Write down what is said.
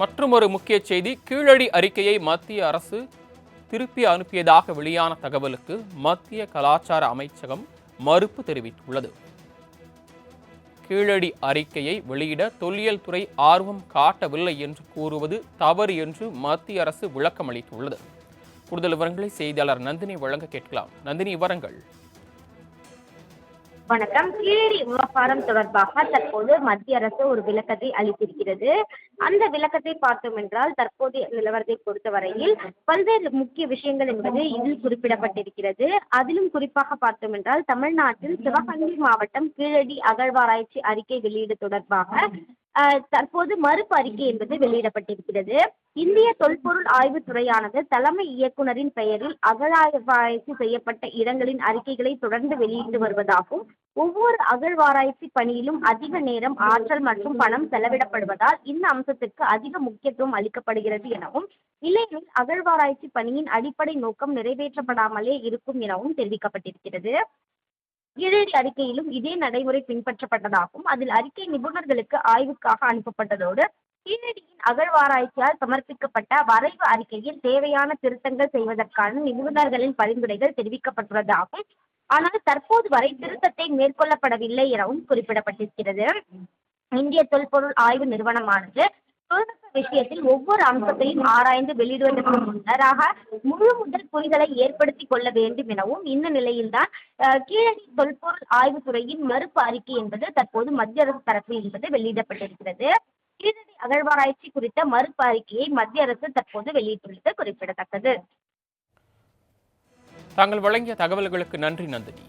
மற்றும் ஒரு முக்கிய செய்தி கீழடி அறிக்கையை மத்திய அரசு திருப்பி அனுப்பியதாக வெளியான தகவலுக்கு மத்திய கலாச்சார அமைச்சகம் மறுப்பு தெரிவித்துள்ளது. கீழடி அறிக்கையை வெளியிட தொல்லியல் துறை ஆர்வம் காட்டவில்லை என்று கூறுவது தவறு என்று மத்திய அரசு விளக்கம் அளித்துள்ளது கூடுதல் விவரங்களை செய்தியாளர் நந்தினி வழங்க கேட்கலாம். நந்தினி விவரங்கள். வணக்கம். கீழடி விவகாரம் தொடர்பாக தற்போது மத்திய அரசு ஒரு விளக்கத்தை அளித்திருக்கிறது. அந்த விளக்கத்தை பார்த்தோம் என்றால் தற்போதைய நிலவரத்தை பொறுத்தவரையில் பல்வேறு முக்கிய விஷயங்கள் என்பது இதில் குறிப்பிடப்பட்டிருக்கிறது. அதிலும் குறிப்பாக பார்த்தோம் என்றால் தமிழ்நாட்டில் சிவகங்கை மாவட்டம் கீழடி அகழ்வாராய்ச்சி அறிக்கை வெளியீடு தொடர்பாக தற்போது மறுப்பு அறிக்கை என்பது வெளியிடப்பட்டிருக்கிறது. இந்திய தொல்பொருள் ஆய்வுத்துறையானது தலைமை இயக்குனரின் பெயரில் அகழாய்வாராய்ச்சி செய்யப்பட்ட இடங்களின் அறிக்கைகளை தொடர்ந்து வெளியிட்டு வருவதாகவும் ஒவ்வொரு அகழ்வாராய்ச்சி பணியிலும் அதிக நேரம் ஆற்றல் மற்றும் பணம் செலவிடப்படுவதால் இந்த அம்சத்திற்கு அதிக முக்கியத்துவம் அளிக்கப்படுகிறது எனவும் இல்லையெனில் அகழ்வாராய்ச்சி பணியின் அடிப்படை நோக்கம் நிறைவேற்றப்படாமலே இருக்கும் எனவும் தெரிவிக்கப்பட்டிருக்கிறது. கீழடி அறிக்கையிலும் இதே நடைமுறை பின்பற்றப்பட்டதாகவும் அதில் அறிக்கை நிபுணர்களுக்கு ஆய்வுக்காக அனுப்பப்பட்டதோடு கீழடியின் அகழ்வாராய்ச்சியால் சமர்ப்பிக்கப்பட்ட வரைவு அறிக்கையில் தேவையான திருத்தங்கள் செய்வதற்கான நிபுணர்களின் பரிந்துரைகள் தெரிவிக்கப்பட்டுள்ளதாகவும் ஆனால் தற்போது வரை திருத்தத்தை மேற்கொள்ளப்படவில்லை எனவும் குறிப்பிடப்பட்டிருக்கிறது. இந்திய தொல்பொருள் ஆய்வு நிறுவனமானது விஷயத்தில் ஒவ்வொரு அம்சத்தையும் ஆராய்ந்து வெளியிடுவதற்கு முன்னராக முழு முதல் புரிதலை ஏற்படுத்திக் கொள்ள வேண்டும் எனவும் இந்த நிலையில்தான் கீழடி தொல்பொருள் ஆய்வுத்துறையின் மறுப்பு அறிக்கை என்பது தற்போது மத்திய அரசு தரப்பில் என்பது வெளியிடப்பட்டிருக்கிறது. கீழடி அகழ்வாராய்ச்சி குறித்த மறுப்பு அறிக்கையை மத்திய அரசு தற்போது வெளியிட்டுள்ளது குறிப்பிடத்தக்கது. தாங்கள் வழங்கிய தகவல்களுக்கு நன்றி நந்தினி.